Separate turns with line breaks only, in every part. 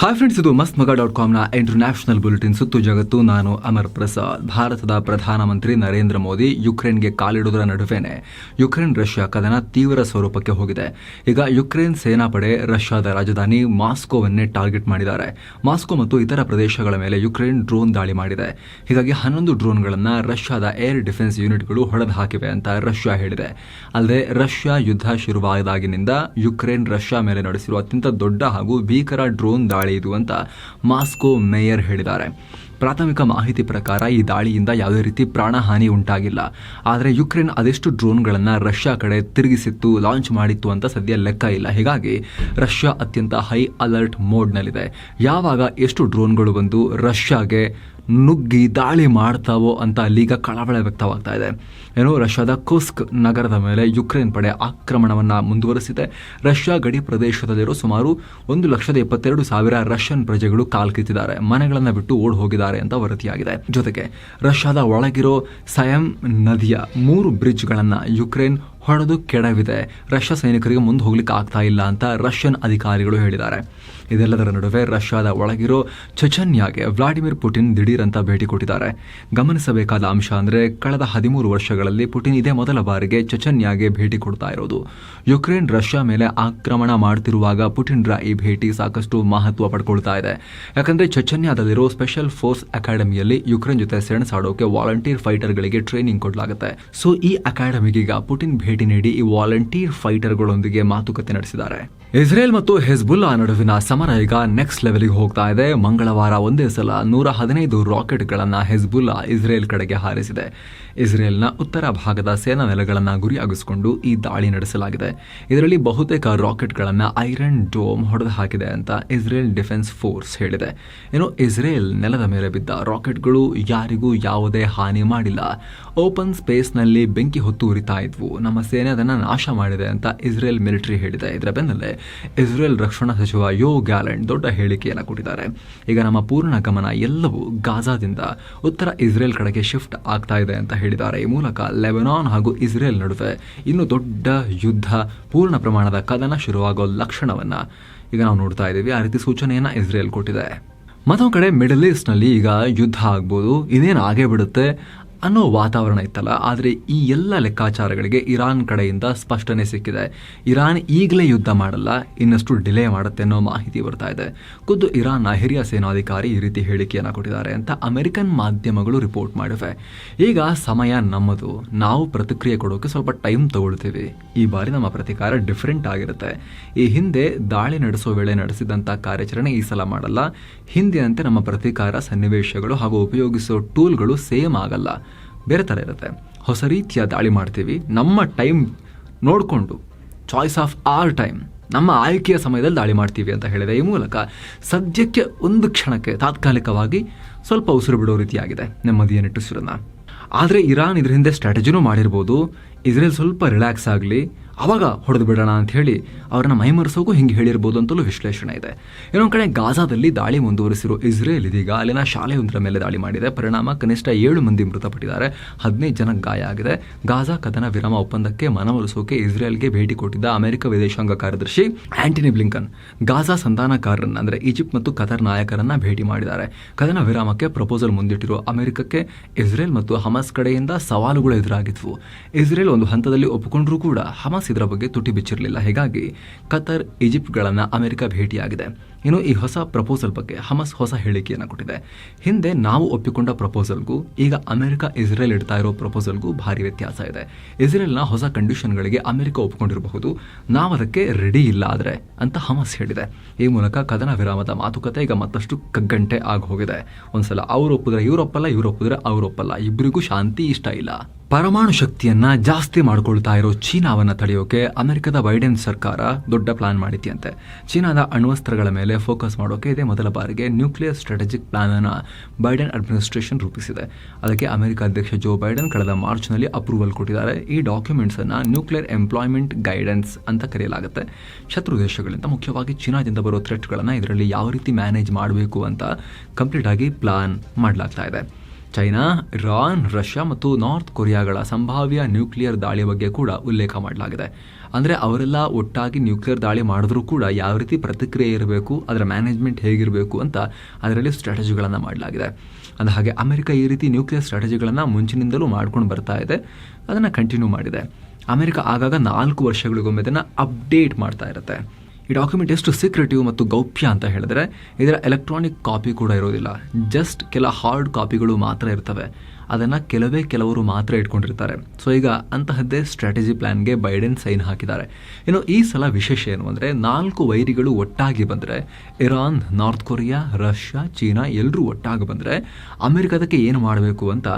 Hi friends ಇದು ಮಸ್ತ್ ಮಗ ಡಾಟ್ ಕಾಮ್ನ ಇಂಟರ್ನ್ಯಾಷನಲ್ ಬುಲೆಟಿನ್ ಸುತ್ತು ಜಗತ್ತು. ನಾನು ಅಮರ್ ಪ್ರಸಾದ್. ಭಾರತದ ಪ್ರಧಾನಮಂತ್ರಿ ನರೇಂದ್ರ ಮೋದಿ ಯುಕ್ರೇನ್ಗೆ ಕಾಲಿಡುವುದರ ನಡುವೆನೆ ಯುಕ್ರೇನ್ ರಷ್ಯಾ ಕದನ ತೀವ್ರ ಸ್ವರೂಪಕ್ಕೆ ಹೋಗಿದೆ. ಈಗ ಯುಕ್ರೇನ್ ಸೇನಾಪಡೆ ರಷ್ಯಾದ ರಾಜಧಾನಿ ಮಾಸ್ಕೋವನ್ನೇ ಟಾರ್ಗೆಟ್ ಮಾಡಿದ್ದಾರೆ. ಮಾಸ್ಕೋ ಮತ್ತು ಇತರ ಪ್ರದೇಶಗಳ ಮೇಲೆ ಯುಕ್ರೇನ್ ಡ್ರೋನ್ ದಾಳಿ ಮಾಡಿದೆ. ಹೀಗಾಗಿ ಹನ್ನೊಂದು ಡ್ರೋನ್ಗಳನ್ನು ರಷ್ಯಾದ ಏರ್ ಡಿಫೆನ್ಸ್ ಯೂನಿಟ್ಗಳು ಹೊಡೆದು ಹಾಕಿವೆ ಅಂತ ರಷ್ಯಾ ಹೇಳಿದೆ. ಅಲ್ಲದೆ ರಷ್ಯಾ ಯುದ್ಧ ಶುರುವಾದಾಗಿನಿಂದ ಯುಕ್ರೇನ್ ರಷ್ಯಾ ಮೇಲೆ ನಡೆಸಿರುವ ಅತ್ಯಂತ ದೊಡ್ಡ ಹಾಗೂ ಭೀಕರ ಡ್ರೋನ್ ದಾಳಿ ಇದು ಅಂತ ಮಾಸ್ಕೋ ಮೇಯರ್ ಹೇಳಿದ್ದಾರೆ. ಪ್ರಾಥಮಿಕ ಮಾಹಿತಿ ಪ್ರಕಾರ ಈ ದಾಳಿಯಿಂದ ಯಾವುದೇ ರೀತಿ ಪ್ರಾಣಹಾನಿ ಉಂಟಾಗಿಲ್ಲ. ಆದರೆ ಯುಕ್ರೇನ್ ಅದೆಷ್ಟು ಡ್ರೋನ್ಗಳನ್ನು ರಷ್ಯಾ ಕಡೆ ತಿರುಗಿಸಿತ್ತು, ಲಾಂಚ್ ಮಾಡಿತ್ತು ಅಂತ ಸದ್ಯ ಲೆಕ್ಕ ಇಲ್ಲ. ಹೀಗಾಗಿ ರಷ್ಯಾ ಅತ್ಯಂತ ಹೈ ಅಲರ್ಟ್ ಮೋಡ್ನಲ್ಲಿದೆ. ಯಾವಾಗ ಎಷ್ಟು ಡ್ರೋನ್ಗಳು ಬಂದು ರಷ್ಯಾಗೆ ನುಗ್ಗಿ ದಾಳಿ ಮಾಡ್ತಾವೋ ಅಂತ ಅಲ್ಲೀಗ ಕಳವಳ ವ್ಯಕ್ತವಾಗ್ತಾ ಇದೆ. ಏನು, ರಷ್ಯಾದ ಕುಸ್ಕ್ ನಗರದ ಮೇಲೆ ಯುಕ್ರೇನ್ ಪಡೆ ಆಕ್ರಮಣವನ್ನು ಮುಂದುವರೆಸಿದೆ. ರಷ್ಯಾ ಗಡಿ ಪ್ರದೇಶದಲ್ಲಿರೋ ಸುಮಾರು ಒಂದು ಲಕ್ಷದ ಇಪ್ಪತ್ತೆರಡು ಸಾವಿರ ರಷ್ಯನ್ ಪ್ರಜೆಗಳು ಕಾಲ್ಕಿತ್ತಿದ್ದಾರೆ ಮನೆಗಳನ್ನು ಬಿಟ್ಟು ಓಡ್ ಹೋಗಿದ್ದಾರೆ ಅಂತ ವರದಿಯಾಗಿದೆ. ಜೊತೆಗೆ ರಷ್ಯಾದ ಒಳಗಿರೋ ಸಯಂ ನದಿಯ ಮೂರು ಬ್ರಿಡ್ಜ್ಗಳನ್ನು ಯುಕ್ರೇನ್ ಹೊಡೆದು ಕೆಡವಿದೆ. ರಷ್ಯಾ ಸೈನಿಕರಿಗೆ ಮುಂದೆ ಹೋಗ್ಲಿಕ್ಕೆ ಆಗ್ತಾ ಇಲ್ಲ ಅಂತ ರಷ್ಯನ್ ಅಧಿಕಾರಿಗಳು ಹೇಳಿದ್ದಾರೆ. ಇದೆಲ್ಲದರ ನಡುವೆ ರಷ್ಯಾದ ಒಳಗಿರೋ ಚಚನ್ಯಾಗೆ ವ್ಲಾಡಿಮಿರ್ ಪುಟಿನ್ ದಿಢೀರ್ ಅಂತ ಭೇಟಿ ಕೊಟ್ಟಿದ್ದಾರೆ. ಗಮನಿಸಬೇಕಾದ ಅಂಶ ಅಂದರೆ ಕಳೆದ ಹದಿಮೂರು ವರ್ಷಗಳಲ್ಲಿ ಪುಟಿನ್ ಇದೇ ಮೊದಲ ಬಾರಿಗೆ ಚಚನ್ಯಾಗೆ ಭೇಟಿ ಕೊಡ್ತಾ ಇರೋದು. ಯುಕ್ರೇನ್ ರಷ್ಯಾ ಮೇಲೆ ಆಕ್ರಮಣ ಮಾಡ್ತಿರುವಾಗ ಪುಟಿನ್ರ ಈ ಭೇಟಿ ಸಾಕಷ್ಟು ಮಹತ್ವ ಪಡ್ಕೊಳ್ತಾ ಇದೆ. ಯಾಕಂದ್ರೆ ಚಚನ್ಯಾದಲ್ಲಿರೋ ಸ್ಪೆಷಲ್ ಫೋರ್ಸ್ ಅಕಾಡೆಮಿಯಲ್ಲಿ ಯುಕ್ರೇನ್ ಜೊತೆ ಸೆಣಸಾಡೋಕೆ ವಾಲಂಟಿಯರ್ ಫೈಟರ್ಗಳಿಗೆ ಟ್ರೈನಿಂಗ್ ಕೊಡಲಾಗುತ್ತೆ. ಸೊ ಈ ಅಕಾಡೆಮಿಗೀಗ ಪುಟಿನ್ ಭೇಟಿ ನೀಡಿ ಈ ವಾಲಂಟಿಯರ್ ಫೈಟರ್ಗಳೊಂದಿಗೆ ಮಾತುಕತೆ ನಡೆಸಿದ್ದಾರೆ. ಇಸ್ರೇಲ್ ಮತ್ತು ಹೆಜ್ಬುಲ್ಲಾ ನಡುವಿನ ಸಮರ ಈಗ ನೆಕ್ಸ್ಟ್ ಲೆವೆಲ್ಗೆ ಹೋಗ್ತಾ ಇದೆ. ಮಂಗಳವಾರ ಒಂದೇ ಸಲ ನೂರ ಹದಿನೈದು ರಾಕೆಟ್ಗಳನ್ನು ಹೆಜ್ಬುಲ್ಲಾ ಇಸ್ರೇಲ್ ಕಡೆಗೆ ಹಾರಿಸಿದೆ. ಇಸ್ರೇಲ್ನ ಉತ್ತರ ಭಾಗದ ಸೇನಾ ನೆಲೆಗಳನ್ನು ಗುರಿಯಾಗಿಸಿಕೊಂಡು ಈ ದಾಳಿ ನಡೆಸಲಾಗಿದೆ. ಇದರಲ್ಲಿ ಬಹುತೇಕ ರಾಕೆಟ್ಗಳನ್ನು ಐರನ್ ಡೋಮ್ ಹೊಡೆದು ಹಾಕಿದೆ ಅಂತ ಇಸ್ರೇಲ್ ಡಿಫೆನ್ಸ್ ಫೋರ್ಸ್ ಹೇಳಿದೆ. ಇನ್ನು ಇಸ್ರೇಲ್ ನೆಲದ ಮೇಲೆ ಬಿದ್ದ ರಾಕೆಟ್ಗಳು ಯಾರಿಗೂ ಯಾವುದೇ ಹಾನಿ ಮಾಡಿಲ್ಲ. ಓಪನ್ ಸ್ಪೇಸ್ನಲ್ಲಿ ಬೆಂಕಿ ಹೊತ್ತು ಉರಿತಾ ಇದ್ವು. ನಮ್ಮ ಸೇನೆ ಅದನ್ನು ನಾಶ ಮಾಡಿದೆ ಅಂತ ಇಸ್ರೇಲ್ ಮಿಲಿಟರಿ ಹೇಳಿದೆ. ಇದರ ಬೆನ್ನಲ್ಲೇ ಇಸ್ರೇಲ್ ರಕ್ಷಣಾ ಸಚಿವ ಯೋ ಗ್ಯಾಲೆಂಟ್ ದೊಡ್ಡ ಹೇಳಿಕೆಯನ್ನು ಕೊಟ್ಟಿದ್ದಾರೆ. ಈಗ ನಮ್ಮ ಪೂರ್ಣ ಗಮನ ಎಲ್ಲವೂ ಗಾಜಾದಿಂದ ಉತ್ತರ ಇಸ್ರೇಲ್ ಕಡೆಗೆ ಶಿಫ್ಟ್ ಆಗ್ತಾ ಇದೆ ಅಂತ ಹೇಳಿದ್ದಾರೆ. ಈ ಮೂಲಕ ಲೆಬನಾನ್ ಹಾಗೂ ಇಸ್ರೇಲ್ ನಡುವೆ ಇನ್ನು ದೊಡ್ಡ ಯುದ್ಧ ಪೂರ್ಣ ಪ್ರಮಾಣದ ಕದನ ಶುರುವಾಗೋ ಲಕ್ಷಣವನ್ನ ಈಗ ನಾವು ನೋಡ್ತಾ ಇದ್ದೀವಿ. ಆ ರೀತಿ ಸೂಚನೆಯನ್ನ ಇಸ್ರೇಲ್ ಕೊಟ್ಟಿದೆ. ಮತ್ತೊಂದು ಕಡೆ ಮಿಡಲ್ ಈಸ್ಟ್ನಲ್ಲಿ ಈಗ ಯುದ್ಧ ಆಗ್ಬೋದು ಇದೇನು ಆಗೇ ಬಿಡುತ್ತೆ ಅನ್ನೋ ವಾತಾವರಣ ಇತ್ತಲ್ಲ, ಆದರೆ ಈ ಎಲ್ಲ ಲೆಕ್ಕಾಚಾರಗಳಿಗೆ ಇರಾನ್ ಕಡೆಯಿಂದ ಸ್ಪಷ್ಟನೆ ಸಿಕ್ಕಿದೆ. ಇರಾನ್ ಈಗಲೇ ಯುದ್ಧ ಮಾಡಲ್ಲ, ಇನ್ನಷ್ಟು ಡಿಲೇ ಮಾಡುತ್ತೆ ಅನ್ನೋ ಮಾಹಿತಿ ಬರ್ತಾ ಇದೆ. ಖುದ್ದು ಇರಾನ್ನ ಹಿರಿಯ ಸೇನಾಧಿಕಾರಿ ಈ ರೀತಿ ಹೇಳಿಕೆಯನ್ನು ಕೊಟ್ಟಿದ್ದಾರೆ ಅಂತ ಅಮೆರಿಕನ್ ಮಾಧ್ಯಮಗಳು ರಿಪೋರ್ಟ್ ಮಾಡಿವೆ. ಈಗ ಸಮಯ ನಮ್ಮದು, ನಾವು ಪ್ರತಿಕ್ರಿಯೆ ಕೊಡೋಕೆ ಸ್ವಲ್ಪ ಟೈಮ್ ತಗೊಳ್ತೀವಿ. ಈ ಬಾರಿ ನಮ್ಮ ಪ್ರತಿಕಾರ ಡಿಫ್ರೆಂಟ್ ಆಗಿರುತ್ತೆ. ಈ ಹಿಂದೆ ದಾಳಿ ನಡೆಸೋ ವೇಳೆ ನಡೆಸಿದಂಥ ಕಾರ್ಯಾಚರಣೆ ಈ ಸಲ ಮಾಡಲ್ಲ. ಹಿಂದಿನಂತೆ ನಮ್ಮ ಪ್ರತಿಕಾರ ಸನ್ನಿವೇಶಗಳು ಹಾಗೂ ಉಪಯೋಗಿಸೋ ಟೂಲ್ಗಳು ಸೇಮ್ ಆಗಲ್ಲ. ಬೇರೆ ಥರ ಇರುತ್ತೆ. ಹೊಸ ರೀತಿಯ ದಾಳಿ ಮಾಡ್ತೀವಿ. ನಮ್ಮ ಟೈಮ್ ನೋಡಿಕೊಂಡು ಚಾಯ್ಸ್ ಆಫ್ ಆರ್ ಟೈಮ್ ನಮ್ಮ ಆಯ್ಕೆಯ ಸಮಯದಲ್ಲಿ ದಾಳಿ ಮಾಡ್ತೀವಿ ಅಂತ ಹೇಳಿದೆ. ಈ ಮೂಲಕ ಸದ್ಯಕ್ಕೆ ಒಂದು ಕ್ಷಣಕ್ಕೆ ತಾತ್ಕಾಲಿಕವಾಗಿ ಸ್ವಲ್ಪ ಉಸಿರು ಬಿಡೋ ರೀತಿಯಾಗಿದೆ ನೆಮ್ಮದಿಯ ನಿಟ್ಟುಸಿರನ್ನ ಆದರೆ ಇರಾನ್ ಇದ್ರ ಹಿಂದೆ ಸ್ಟ್ರಾಟಜಿನೂ ಮಾಡಿರ್ಬೋದು. ಇಸ್ರೇಲ್ ಸ್ವಲ್ಪ ರಿಲ್ಯಾಕ್ಸ್ ಆಗಲಿ ಅವಾಗ ಹೊಡೆದು ಬಿಡೋಣ ಅಂತ ಹೇಳಿ ಅವ್ರನ್ನ ಮೈಮರೆಸೋಕು ಹಿಂಗೆ ಹೇಳಿರ್ಬೋದು ಅಂತಲೂ ವಿಶ್ಲೇಷಣೆ ಇದೆ. ಇನ್ನೊಂದು ಕಡೆ ಗಾಜಾದಲ್ಲಿ ದಾಳಿ ಮುಂದುವರಿಸಿರೋ ಇಸ್ರೇಲ್ ಇದೀಗ ಅಲ್ಲಿನ ಶಾಲೆಯೊಂದರ ಮೇಲೆ ದಾಳಿ ಮಾಡಿದೆ. ಪರಿಣಾಮ ಕನಿಷ್ಠ ಏಳು ಮಂದಿ ಮೃತಪಟ್ಟಿದ್ದಾರೆ. ಹದಿನೈದು ಜನ ಗಾಯ ಆಗಿದೆ. ಗಾಜಾ ಕದನ ವಿರಾಮ ಒಪ್ಪಂದಕ್ಕೆ ಮನವೊಲಿಸೋಕೆ ಇಸ್ರೇಲ್ಗೆ ಭೇಟಿ ಕೊಟ್ಟಿದ್ದ ಅಮೆರಿಕ ವಿದೇಶಾಂಗ ಕಾರ್ಯದರ್ಶಿ ಆಂಟನಿ ಬ್ಲಿಂಕನ್ ಗಾಜಾ ಸಂಧಾನಕಾರರನ್ನ, ಅಂದರೆ ಈಜಿಪ್ಟ್ ಮತ್ತು ಕತರ್ ನಾಯಕರನ್ನ ಭೇಟಿ ಮಾಡಿದ್ದಾರೆ. ಕದನ ವಿರಾಮಕ್ಕೆ ಪ್ರಪೋಸಲ್ ಮುಂದಿಟ್ಟಿರೋ ಅಮೆರಿಕಕ್ಕೆ ಇಸ್ರೇಲ್ ಮತ್ತು ಹಮಾಸ್ ಕಡೆಯಿಂದ ಸವಾಲುಗಳು ಎದುರಾಗಿದ್ವು. ಇಸ್ರೇಲ್ ಒಂದು ಹಂತದಲ್ಲಿ ಒಪ್ಪಿಕೊಂಡ್ರೂ ಕೂಡ ಹಮಸ್ ಇದರ ಬಗ್ಗೆ ತುಟಿ ಬಿಚ್ಚಿರಲಿಲ್ಲ. ಹೀಗಾಗಿ ಕತರ್ ಈಜಿಪ್ಟ್ಗಳನ್ನು ಅಮೆರಿಕ ಭೇಟಿಯಾಗಿದೆ. ಇನ್ನು ಈ ಹೊಸ ಪ್ರಪೋಸಲ್ ಬಗ್ಗೆ ಹಮಸ್ ಹೊಸ ಹೇಳಿಕೆಯನ್ನು ಕೊಟ್ಟಿದೆ. ಹಿಂದೆ ನಾವು ಒಪ್ಪಿಕೊಂಡ ಪ್ರಪೋಸಲ್ಗೂ ಈಗ ಅಮೆರಿಕ, ಇಸ್ರೇಲ್ ಇಡ್ತಾ ಇರೋ ಪ್ರಪೋಸಲ್ಗೂ ಭಾರಿ ವ್ಯತ್ಯಾಸ ಇದೆ. ಇಸ್ರೇಲ್ನ ಹೊಸ ಕಂಡೀಷನ್ಗಳಿಗೆ ಅಮೆರಿಕ ಒಪ್ಪಿಕೊಂಡಿರಬಹುದು ನಾವು ಅದಕ್ಕೆ ರೆಡಿ ಇಲ್ಲ ಆದರೆ ಅಂತ ಹಮಸ್ ಹೇಳಿದೆ. ಈ ಮೂಲಕ ಕದನ ವಿರಾಮದ ಮಾತುಕತೆ ಈಗ ಮತ್ತಷ್ಟು ಕಗ್ಗಂಟೆ ಆಗಿ ಹೋಗಿದೆ. ಒಂದ್ಸಲ ಅವ್ರು ಒಪ್ಪಿದ್ರೆ ಇವ್ರು ಒಪ್ಪಲ್ಲ ಅವರೊಪ್ಪಲ್ಲ ಇಬ್ಬರಿಗೂ ಶಾಂತಿ ಇಷ್ಟ ಇಲ್ಲ. ಪರಮಾಣು ಶಕ್ತಿಯನ್ನ ಜಾಸ್ತಿ ಮಾಡ್ಕೊಳ್ತಾ ಇರೋ ಚೀನಾವನ್ನ ತಡೆಯೋಕೆ ಅಮೆರಿಕದ ಬೈಡೆನ್ ಸರ್ಕಾರ ದೊಡ್ಡ ಪ್ಲಾನ್ ಮಾಡಿದೆಯಂತೆ. ಚೀನಾದ ಅಣ್ವಸ್ತ್ರಗಳ ಮೇಲೆ ಫೋಕಸ್ ಮಾಡೋಕೆ ಇದೇ. ಮೊದಲ ಬಾರಿಗೆ nuclear strategic plan Biden administration ರೂಪಿಸಿದೆ. ಅದಕ್ಕೆ ಅಮೆರಿಕ ಅಧ್ಯಕ್ಷ ಜೋ ಬೈಡನ್ ಕಳೆದ ಮಾರ್ಚ್ನಲ್ಲಿ ಅಪ್ರೂವಲ್ ಕೊಟ್ಟಿದ್ದಾರೆ. ಈ ಡಾಕ್ಯುಮೆಂಟ್ಸನ್ನು ನ್ಯೂಕ್ಲಿಯರ್ ಎಂಪ್ಲಾಯ್ಮೆಂಟ್ ಗೈಡೆನ್ಸ್ ಅಂತ ಕರೆಯಲಾಗುತ್ತೆ. ಶತ್ರು ದೇಶಗಳಿಂದ ಮುಖ್ಯವಾಗಿ ಚೀನಾದಿಂದ ಬರೋ ಥ್ರೆಟ್ಗಳನ್ನು ಇದರಲ್ಲಿ ಯಾವ ರೀತಿ ಮ್ಯಾನೇಜ್ ಮಾಡಬೇಕು ಅಂತ ಕಂಪ್ಲೀಟಾಗಿ ಪ್ಲಾನ್ ಮಾಡಲಾಗ್ತಾ ಇದೆ. ಚೈನಾ, ಇರಾನ್, ರಷ್ಯಾ ಮತ್ತು ನಾರ್ತ್ ಕೊರಿಯಾಗಳ ಸಂಭಾವ್ಯ ನ್ಯೂಕ್ಲಿಯರ್ ದಾಳಿ ಬಗ್ಗೆ ಕೂಡ ಉಲ್ಲೇಖ ಮಾಡಲಾಗಿದೆ. ಅಂದರೆ ಅವರೆಲ್ಲ ಒಟ್ಟಾಗಿ ನ್ಯೂಕ್ಲಿಯರ್ ದಾಳಿ ಮಾಡಿದ್ರೂ ಕೂಡ ಯಾವ ರೀತಿ ಪ್ರತಿಕ್ರಿಯೆ ಇರಬೇಕು, ಅದರ ಮ್ಯಾನೇಜ್ಮೆಂಟ್ ಹೇಗಿರಬೇಕು ಅಂತ ಅದರಲ್ಲಿ ಸ್ಟ್ರಾಟಜಿಗಳನ್ನು ಮಾಡಲಾಗಿದೆ. ಅಂದ ಹಾಗೆ ಅಮೆರಿಕ ಈ ರೀತಿ ನ್ಯೂಕ್ಲಿಯರ್ ಸ್ಟ್ರಾಟಜಿಗಳನ್ನು ಮುಂಚಿನಿಂದಲೂ ಮಾಡ್ಕೊಂಡು ಬರ್ತಾ ಇದೆ, ಅದನ್ನು ಕಂಟಿನ್ಯೂ ಮಾಡಿದೆ. ಅಮೆರಿಕ ಆಗಾಗ ನಾಲ್ಕು ವರ್ಷಗಳಿಗೊಮ್ಮೆ ಅದನ್ನು ಅಪ್ಡೇಟ್ ಮಾಡ್ತಾ ಇರುತ್ತೆ. ಈ ಡಾಕ್ಯುಮೆಂಟ್ ಎಷ್ಟು ಸೀಕ್ರೆಟಿವ್ ಮತ್ತು ಗೌಪ್ಯ ಅಂತ ಹೇಳಿದ್ರೆ, ಇದರ ಎಲೆಕ್ಟ್ರಾನಿಕ್ ಕಾಪಿ ಕೂಡ ಇರೋದಿಲ್ಲ. ಜಸ್ಟ್ ಕೆಲ ಹಾರ್ಡ್ ಕಾಪಿಗಳು ಮಾತ್ರ ಇರ್ತವೆ. ಅದನ್ನು ಕೆಲವೇ ಕೆಲವರು ಮಾತ್ರ ಇಟ್ಕೊಂಡಿರ್ತಾರೆ. ಸೊ ಈಗ ಅಂತಹದ್ದೇ ಸ್ಟ್ರಾಟಜಿ ಪ್ಲ್ಯಾನ್ಗೆ ಬೈಡೆನ್ ಸೈನ್ ಹಾಕಿದ್ದಾರೆ. ಇನ್ನು ಈ ಸಲ ವಿಶೇಷ ಏನು ಅಂದರೆ, ನಾಲ್ಕು ವೈರಿಗಳು ಒಟ್ಟಾಗಿ ಬಂದರೆ, Iran, north Korea, Russia, China ಎಲ್ಲರೂ ಒಟ್ಟಾಗಿ ಬಂದರೆ, ಅಮೆರಿಕದಕ್ಕೆ ಏನು ಮಾಡಬೇಕು ಅಂತ,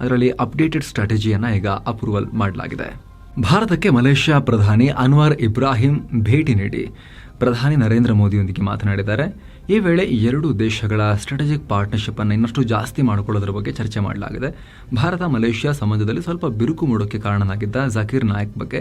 ಅದರಲ್ಲಿ ಅಪ್ಡೇಟೆಡ್ ಸ್ಟ್ರಾಟಜಿಯನ್ನು ಈಗ ಅಪ್ರೂವಲ್ ಮಾಡಲಾಗಿದೆ. ಭಾರತಕ್ಕೆ ಮಲೇಷ್ಯಾ ಪ್ರಧಾನಿ ಅನ್ವರ್ ಇಬ್ರಾಹಿಂ ಭೇಟಿ ನೀಡಿ ಪ್ರಧಾನಿ ನರೇಂದ್ರ ಮೋದಿಯೊಂದಿಗೆ ಮಾತನಾಡಿದ್ದಾರೆ. ಈ ವೇಳೆ ಎರಡು ದೇಶಗಳ ಸ್ಟ್ರಾಟಜಿಕ್ ಪಾರ್ಟ್ನರ್ಶಿಪ್ ಅನ್ನು ಇನ್ನಷ್ಟು ಜಾಸ್ತಿ ಮಾಡಿಕೊಳ್ಳೋದ್ರ ಬಗ್ಗೆ ಚರ್ಚೆ ಮಾಡಲಾಗಿದೆ. ಭಾರತ, ಮಲೇಷ್ಯಾ ಸಂಬಂಧದಲ್ಲಿ ಸ್ವಲ್ಪ ಬಿರುಕು ಮೂಡೋಕ್ಕೆ ಕಾರಣನಾಗಿದ್ದ ಜಕೀರ್ ನಾಯಕ್ ಬಗ್ಗೆ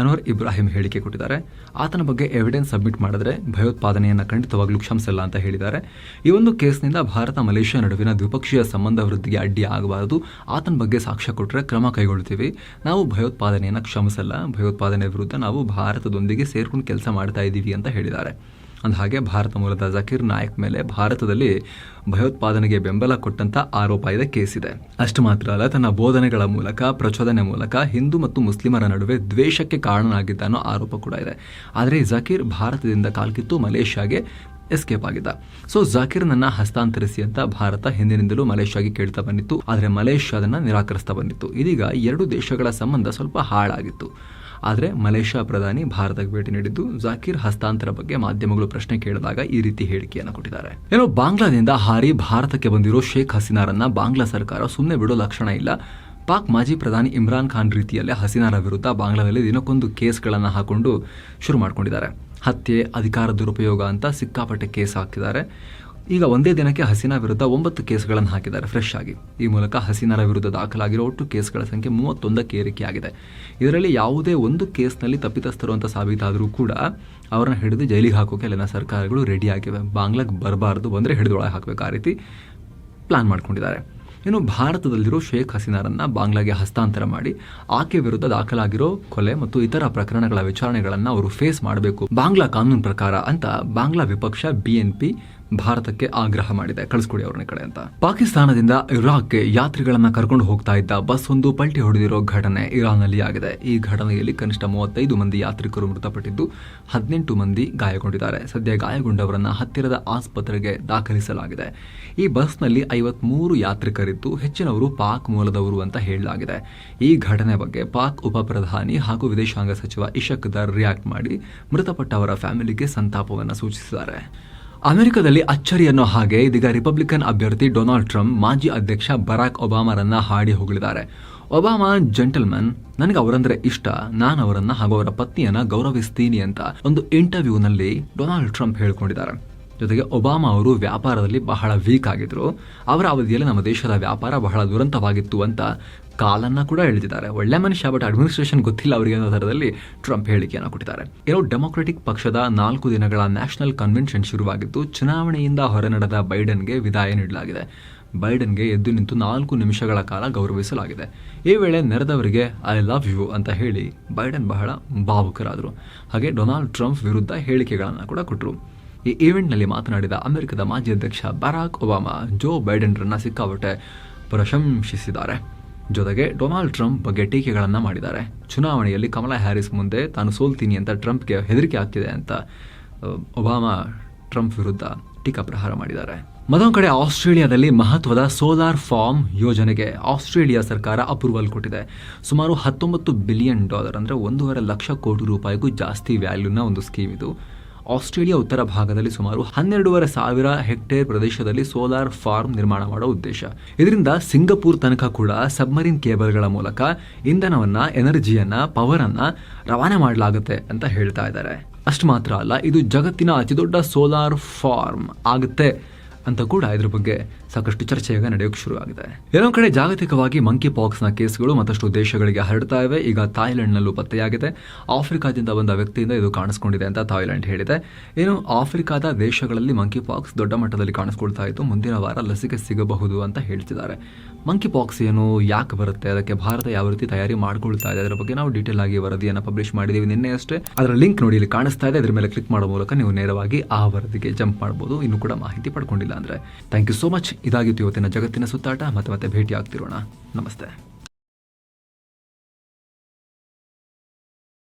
ಅನ್ವರ್ ಇಬ್ರಾಹಿಂ ಹೇಳಿಕೆ ಕೊಟ್ಟಿದ್ದಾರೆ. ಆತನ ಬಗ್ಗೆ ಎವಿಡೆನ್ಸ್ ಸಬ್ಮಿಟ್ ಮಾಡಿದ್ರೆ ಭಯೋತ್ಪಾದನೆಯನ್ನು ಖಂಡಿತವಾಗ್ಲೂ ಕ್ಷಮಿಸಲ್ಲ ಅಂತ ಹೇಳಿದ್ದಾರೆ. ಈ ಒಂದು ಕೇಸ್ನಿಂದ ಭಾರತ, ಮಲೇಷ್ಯಾ ನಡುವಿನ ದ್ವಿಪಕ್ಷೀಯ ಸಂಬಂಧ ವೃದ್ಧಿಗೆ ಅಡ್ಡಿ ಆಗಬಾರದು. ಆತನ ಬಗ್ಗೆ ಸಾಕ್ಷ್ಯ ಕೊಟ್ಟರೆ ಕ್ರಮ ಕೈಗೊಳ್ತೀವಿ. ನಾವು ಭಯೋತ್ಪಾದನೆಯನ್ನು ಕ್ಷಮಿಸಲ್ಲ. ಭಯೋತ್ಪಾದನೆ ವಿರುದ್ಧ ನಾವು ಭಾರತದೊಂದಿಗೆ ಸೇರ್ಕೊಂಡು ಕೆಲಸ ಮಾಡ್ತಾ ಇದ್ದೀವಿ ಅಂತ ಹೇಳಿದ್ದಾರೆ. ಅಂದಹಾಗೆ ಭಾರತ ಮೂಲದ ಜಕೀರ್ ನಾಯಕ್ ಮೇಲೆ ಭಾರತದಲ್ಲಿ ಭಯೋತ್ಪಾದನೆಗೆ ಬೆಂಬಲ ಕೊಟ್ಟಂತ ಆರೋಪ ಇದೆ ಕೇಸಿದೆ ಅಷ್ಟು ಮಾತ್ರ ಅಲ್ಲ, ತನ್ನ ಬೋಧನೆಗಳ ಮೂಲಕ, ಪ್ರಚೋದನೆ ಮೂಲಕ ಹಿಂದೂ ಮತ್ತು ಮುಸ್ಲಿಮರ ನಡುವೆ ದ್ವೇಷಕ್ಕೆ ಕಾರಣನಾಗಿದ್ದ ಅನ್ನೋ ಆರೋಪ ಕೂಡ ಇದೆ. ಆದರೆ ಜಕೀರ್ ಭಾರತದಿಂದ ಕಾಲ್ಕಿತ್ತು, ಮಲೇಷ್ಯಾಗೆ ಎಸ್ಕೇಪ್ ಆಗಿದ್ದ. ಸೊ ಜಾಕಿರ್ನನ್ನ ಹಸ್ತಾಂತರಿಸಿ ಅಂತ ಭಾರತ ಹಿಂದಿನಿಂದಲೂ ಮಲೇಷ್ಯಾಗೆ ಕೇಳ್ತಾ ಬಂದಿತ್ತು, ಆದರೆ ಮಲೇಷ್ಯಾ ಅದನ್ನ ನಿರಾಕರಿಸ್ತಾ ಬಂದಿತ್ತು. ಇದೀಗ ಎರಡು ದೇಶಗಳ ಸಂಬಂಧ ಸ್ವಲ್ಪ ಹಾಳಾಗಿತ್ತು. ಆದರೆ ಮಲೇಷ್ಯಾ ಪ್ರಧಾನಿ ಭಾರತಕ್ಕೆ ಭೇಟಿ ನೀಡಿದ್ದು ಜಾಕಿರ್ ಹಸ್ತಾಂತರ ಬಗ್ಗೆ ಮಾಧ್ಯಮಗಳು ಪ್ರಶ್ನೆ ಕೇಳಿದಾಗ ಈ ರೀತಿ ಹೇಳಿಕೆಯನ್ನು ಕೊಟ್ಟಿದ್ದಾರೆ. ಏನೋ ಬಾಂಗ್ಲಾದಿಂದ ಹಾರಿ ಭಾರತಕ್ಕೆ ಬಂದಿರೋ ಶೇಖ್ ಹಸೀನಾರನ್ನ ಬಾಂಗ್ಲಾ ಸರ್ಕಾರ ಸುಮ್ಮನೆ ಬಿಡೋ ಲಕ್ಷಣ ಇಲ್ಲ. ಪಾಕ್ ಮಾಜಿ ಪ್ರಧಾನಿ ಇಮ್ರಾನ್ ಖಾನ್ ರೀತಿಯಲ್ಲೇ ಹಸೀನಾರ ವಿರುದ್ಧ ಬಾಂಗ್ಲಾದಲ್ಲಿ ದಿನಕ್ಕೊಂದು ಕೇಸ್ಗಳನ್ನು ಹಾಕೊಂಡು ಶುರು ಮಾಡ್ಕೊಂಡಿದ್ದಾರೆ. ಹತ್ಯೆ, ಅಧಿಕಾರ ದುರುಪಯೋಗ ಅಂತ ಸಿಕ್ಕಾಪಟ್ಟೆ ಕೇಸ್ ಹಾಕಿದ್ದಾರೆ ಈಗ ಒಂದೇ ದಿನಕ್ಕೆ ಹಸೀನಾ ವಿರುದ್ಧ ಒಂಬತ್ತು ಕೇಸ್ಗಳನ್ನು ಹಾಕಿದ್ದಾರೆ ಫ್ರೆಶ್ ಆಗಿ. ಈ ಮೂಲಕ ಹಸೀನಾರ ವಿರುದ್ಧ ದಾಖಲಾಗಿರೋ ಒಟ್ಟು ಕೇಸ್ಗಳ ಸಂಖ್ಯೆ ಮೂವತ್ತೊಂದಕ್ಕೆ ಏರಿಕೆಯಾಗಿದೆ ಇದರಲ್ಲಿ ಯಾವುದೇ ಒಂದು ಕೇಸ್ನಲ್ಲಿ ತಪ್ಪಿತಸ್ಥರು ಅಂತ ಸಾಬೀತಾದರೂ ಕೂಡ ಅವರನ್ನು ಹಿಡಿದು ಜೈಲಿಗೆ ಹಾಕೋಕೆ ಅಲ್ಲಿನ ಸರ್ಕಾರಗಳು ರೆಡಿ ಆಗಿವೆ. ಬಾಂಗ್ಲಾಗೆ ಬರಬಾರ್ದು ಅಂದರೆ ಹಿಡಿದು ಒಳಗೆ ಹಾಕಬೇಕು ಆ ರೀತಿ ಪ್ಲಾನ್ ಮಾಡ್ಕೊಂಡಿದ್ದಾರೆ. ಇನ್ನು ಭಾರತದಲ್ಲಿರೋ ಶೇಖ್ ಹಸೀನಾರನ್ನು ಬಾಂಗ್ಲಾಗೆ ಹಸ್ತಾಂತರ ಮಾಡಿ ಆಕೆ ವಿರುದ್ಧ ದಾಖಲಾಗಿರೋ ಕೊಲೆ ಮತ್ತು ಇತರ ಪ್ರಕರಣಗಳ ವಿಚಾರಣೆಗಳನ್ನು ಅವರು ಫೇಸ್ ಮಾಡಬೇಕು. ಬಾಂಗ್ಲಾ ಕಾನೂನು ಪ್ರಕಾರ ಅಂತ ಬಾಂಗ್ಲಾ ವಿಪಕ್ಷ ಬಿಎನ್ಪಿ ಭಾರತಕ್ಕೆ ಆಗ್ರಹ ಮಾಡಿದೆ. ಕಳಿಸ್ಕೊಡಿ ಅವ್ರನ್ನ ಕಡೆ ಅಂತ. ಪಾಕಿಸ್ತಾನದಿಂದ ಇರಾಕ್ಗೆ ಯಾತ್ರಿಗಳನ್ನ ಕರ್ಕೊಂಡು ಹೋಗ್ತಾ ಇದ್ದ ಬಸ್ ಒಂದು ಪಲ್ಟಿ ಹೊಡೆದಿರೋ ಘಟನೆ ಇರಾನ್ನಲ್ಲಿ ಆಗಿದೆ. ಈ ಘಟನೆಯಲ್ಲಿ ಕನಿಷ್ಠ ಮೂವತ್ತೈದು ಮಂದಿ ಯಾತ್ರಿಕರು ಮೃತಪಟ್ಟಿದ್ದು ಹದಿನೆಂಟು ಮಂದಿ ಗಾಯಗೊಂಡಿದ್ದಾರೆ. ಸದ್ಯ ಗಾಯಗೊಂಡವರನ್ನ ಹತ್ತಿರದ ಆಸ್ಪತ್ರೆಗೆ ದಾಖಲಿಸಲಾಗಿದೆ. ಈ ಬಸ್ನಲ್ಲಿ ಐವತ್ಮೂರು ಯಾತ್ರಿಕರಿದ್ದು ಹೆಚ್ಚಿನವರು ಪಾಕ್ ಮೂಲದವರು ಅಂತ ಹೇಳಲಾಗಿದೆ. ಈ ಘಟನೆ ಬಗ್ಗೆ ಪಾಕ್ ಉಪ ಪ್ರಧಾನಿ ಹಾಗೂ ವಿದೇಶಾಂಗ ಸಚಿವ ಇಶಕ್ ದರ್ ರಿಯಾಕ್ಟ್ ಮಾಡಿ ಮೃತಪಟ್ಟವರ ಫ್ಯಾಮಿಲಿಗೆ ಸಂತಾಪವನ್ನು ಸೂಚಿಸಿದ್ದಾರೆ. ಅಮೆರಿಕದಲ್ಲಿ ಅಚ್ಚರಿ ಅನ್ನೋ ಹಾಗೆ ಇದೀಗ ರಿಪಬ್ಲಿಕನ್ ಅಭ್ಯರ್ಥಿ ಡೊನಾಲ್ಡ್ ಟ್ರಂಪ್ ಮಾಜಿ ಅಧ್ಯಕ್ಷ ಬರಾಕ್ ಒಬಾಮರನ್ನ ಹಾಡಿ ಹೊಗಳಿದ್ದಾರೆ. ಒಬಾಮಾ ಜೆಂಟಲ್ಮನ್, ನನಗೆ ಅವರಂದ್ರೆ ಇಷ್ಟ. ನಾನು ಅವರನ್ನ ಹಾಗೂ ಅವರ ಪತ್ನಿಯನ್ನ ಗೌರವಿಸ್ತೀನಿ ಅಂತ ಒಂದು ಇಂಟರ್ವ್ಯೂನಲ್ಲಿ ಡೊನಾಲ್ಡ್ ಟ್ರಂಪ್ ಹೇಳ್ಕೊಂಡಿದ್ದಾರೆ. ಜೊತೆಗೆ ಒಬಾಮಾ ಅವರು ವ್ಯಾಪಾರದಲ್ಲಿ ಬಹಳ ವೀಕ್ ಆಗಿದ್ರು. ಅವರ ಅವಧಿಯಲ್ಲಿ ನಮ್ಮ ದೇಶದ ವ್ಯಾಪಾರ ಬಹಳ ದುರಂತವಾಗಿತ್ತು ಅಂತ ಕಾಲನ್ನ ಕೂಡ ಎಳೆದಿದ್ದಾರೆ. ಒಳ್ಳೆ ಮನುಷ್ಯ ಬಟ್ ಅಡ್ಮಿನಿಸ್ಟ್ರೇಷನ್ ಗೊತ್ತಿಲ್ಲ ಅವರಿಗೆ ಅನ್ನೋ ಥರದಲ್ಲಿ ಟ್ರಂಪ್ ಹೇಳಿಕೆಯನ್ನು ಕೊಟ್ಟಿದ್ದಾರೆ. ಏನೋ ಡೆಮೊಕ್ರೆಟಿಕ್ ಪಕ್ಷದ ನಾಲ್ಕು ದಿನಗಳ ನ್ಯಾಷನಲ್ ಕನ್ವೆನ್ಷನ್ ಶುರುವಾಗಿದ್ದು, ಚುನಾವಣೆಯಿಂದ ಹೊರನಡೆದ ಬೈಡನ್ಗೆ ವಿದಾಯ ನೀಡಲಾಗಿದೆ. ಬೈಡನ್ಗೆ ಎದ್ದು ನಿಂತು ನಾಲ್ಕು ನಿಮಿಷಗಳ ಕಾಲ ಗೌರವಿಸಲಾಗಿದೆ. ಈ ವೇಳೆ ನೆರೆದವರಿಗೆ ಐ ಲವ್ ಯು ಅಂತ ಹೇಳಿ ಬೈಡನ್ ಬಹಳ ಭಾವುಕರಾದರು. ಹಾಗೆ ಡೊನಾಲ್ಡ್ ಟ್ರಂಪ್ ವಿರುದ್ಧ ಹೇಳಿಕೆಗಳನ್ನು ಕೂಡ ಕೊಟ್ಟರು ಈ ಈವೆಂಟ್ನಲ್ಲಿ ಮಾತನಾಡಿದ ಅಮೆರಿಕದ ಮಾಜಿ ಅಧ್ಯಕ್ಷ ಬರಾಕ್ ಒಬಾಮಾ, ಜೋ ಬೈಡನ್ರನ್ನ ಸಿಕ್ಕಾಪಟ್ಟೆ ಪ್ರಶಂಸಿಸಿದ್ದಾರೆ. ಜೊತೆಗೆ ಡೊನಾಲ್ಡ್ ಟ್ರಂಪ್ ಬಗ್ಗೆ ಟೀಕೆಗಳನ್ನು ಮಾಡಿದ್ದಾರೆ. ಚುನಾವಣೆಯಲ್ಲಿ ಕಮಲಾ ಹ್ಯಾರಿಸ್ ಮುಂದೆ ತಾನು ಸೋಲ್ತೀನಿ ಅಂತ ಟ್ರಂಪ್ಗೆ ಹೆದರಿಕೆ ಆಗ್ತಿದೆ ಅಂತ ಒಬಾಮಾ ಟ್ರಂಪ್ ವಿರುದ್ಧ ಟೀಕಾ ಪ್ರಹಾರ ಮಾಡಿದ್ದಾರೆ. ಮತ್ತೊಂದು ಕಡೆ ಆಸ್ಟ್ರೇಲಿಯಾದಲ್ಲಿ ಮಹತ್ವದ ಸೋಲಾರ್ ಫಾರ್ಮ್ ಯೋಜನೆಗೆ ಆಸ್ಟ್ರೇಲಿಯಾ ಸರ್ಕಾರ ಅಪ್ರೂವಲ್ ಕೊಟ್ಟಿದೆ. ಸುಮಾರು ಹತ್ತೊಂಬತ್ತು ಬಿಲಿಯನ್ ಡಾಲರ್ ಅಂದರೆ ಒಂದೂವರೆ ಲಕ್ಷ ಕೋಟಿ ರೂಪಾಯಿಗೂ ಜಾಸ್ತಿ ವ್ಯಾಲ್ಯೂನ ಒಂದು ಸ್ಕೀಮ್ ಇದು. ಆಸ್ಟ್ರೇಲಿಯಾ ಉತ್ತರ ಭಾಗದಲ್ಲಿ ಸುಮಾರು ಹನ್ನೆರಡೂವರೆ ಸಾವಿರ ಹೆಕ್ಟೇರ್ ಪ್ರದೇಶದಲ್ಲಿ ಸೋಲಾರ್ ಫಾರ್ಮ್ ನಿರ್ಮಾಣ ಮಾಡೋ ಉದ್ದೇಶ. ಇದರಿಂದ ಸಿಂಗಪುರ್ ತನಕ ಕೂಡ ಸಬ್ಮರೀನ್ ಕೇಬಲ್ಗಳ ಮೂಲಕ ಇಂಧನವನ್ನ, ಎನರ್ಜಿಯನ್ನ ಪವರ್ ಅನ್ನ ರವಾನೆ ಮಾಡಲಾಗುತ್ತೆ ಅಂತ ಹೇಳ್ತಾ ಇದ್ದಾರೆ. ಅಷ್ಟು ಮಾತ್ರ ಅಲ್ಲ, ಇದು ಜಗತ್ತಿನ ಅತಿದೊಡ್ಡ ಸೋಲಾರ್ ಫಾರ್ಮ್ ಆಗುತ್ತೆ. ಅಂತ ಕೂಡ ಇದ್ರ ಬಗ್ಗೆ ಸಾಕಷ್ಟು ಚರ್ಚೆ ಈಗ ನಡೆಯೋಕೆ ಶುರುವಾಗಿದೆ. ಏನೋ ಕಡೆ ಜಾಗತಿಕವಾಗಿ ಮಂಕಿ ಪಾಕ್ಸ್ನ ಕೇಸ್ಗಳು ಮತ್ತಷ್ಟು ದೇಶಗಳಿಗೆ ಹರಡ್ತಾ ಇವೆ. ಈಗ ಥಾಯ್ಲೆಂಡ್ನಲ್ಲೂ ಪತ್ತೆಯಾಗಿದೆ. ಆಫ್ರಿಕಾದಿಂದ ಬಂದ ವ್ಯಕ್ತಿಯಿಂದ ಇದು ಕಾಣಿಸ್ಕೊಂಡಿದೆ ಅಂತ ಥಾಯ್ಲೆಂಡ್ ಹೇಳಿದೆ. ಏನು ಆಫ್ರಿಕಾದ ದೇಶಗಳಲ್ಲಿ ಮಂಕಿ ಪಾಕ್ಸ್ ದೊಡ್ಡ ಮಟ್ಟದಲ್ಲಿ ಕಾಣಿಸ್ಕೊಳ್ತಾ ಇತ್ತು. ಮುಂದಿನ ವಾರ ಲಸಿಕೆ ಸಿಗಬಹುದು ಅಂತ ಹೇಳ್ತಿದ್ದಾರೆ. ಮಂಕಿ ಪಾಕ್ಸ್ ಏನು ಯಾಕೆ ಬರುತ್ತೆ? ಅದಕ್ಕೆ ಭಾರತ ಯಾವ ರೀತಿ ತಯಾರಿ ಮಾಡ್ಕೊಳ್ತಾ ಇದೆ? ಅದರ ಬಗ್ಗೆ ನಾವು ಡೀಟೇಲ್ ಆಗಿ ವರದಿಯನ್ನು ಪಬ್ಲಿಷ್ ಮಾಡಿದ್ದೀವಿ ನಿನ್ನೆ ಅಷ್ಟೇ. ಅದರ ಲಿಂಕ್ ನೋಡಿ, ಇಲ್ಲಿ ಕಾಣಿಸ್ತಾ ಇದೆ. ಅದರ ಮೇಲೆ ಕ್ಲಿಕ್ ಮಾಡೋ ಮೂಲಕ ನೀವು ನೇರವಾಗಿ ಆ ವರದಿಗೆ ಜಂಪ್ ಮಾಡ್ಬೋದು. ಇನ್ನು ಕೂಡ ಮಾಹಿತಿ ಪಡ್ಕೊಂಡಿಲ್ಲ ಅಂದರೆ. ಥ್ಯಾಂಕ್ ಯು ಸೋ ಮಚ್ ಇದಾಗಿತ್ತು ಇವತ್ತಿನ ಜಗತ್ತಿನ ಸುತ್ತಾಟ. ಮತ್ತೆ ಮತ್ತೆ ಭೇಟಿ ಆಗ್ತಿರೋಣ ನಮಸ್ತೆ.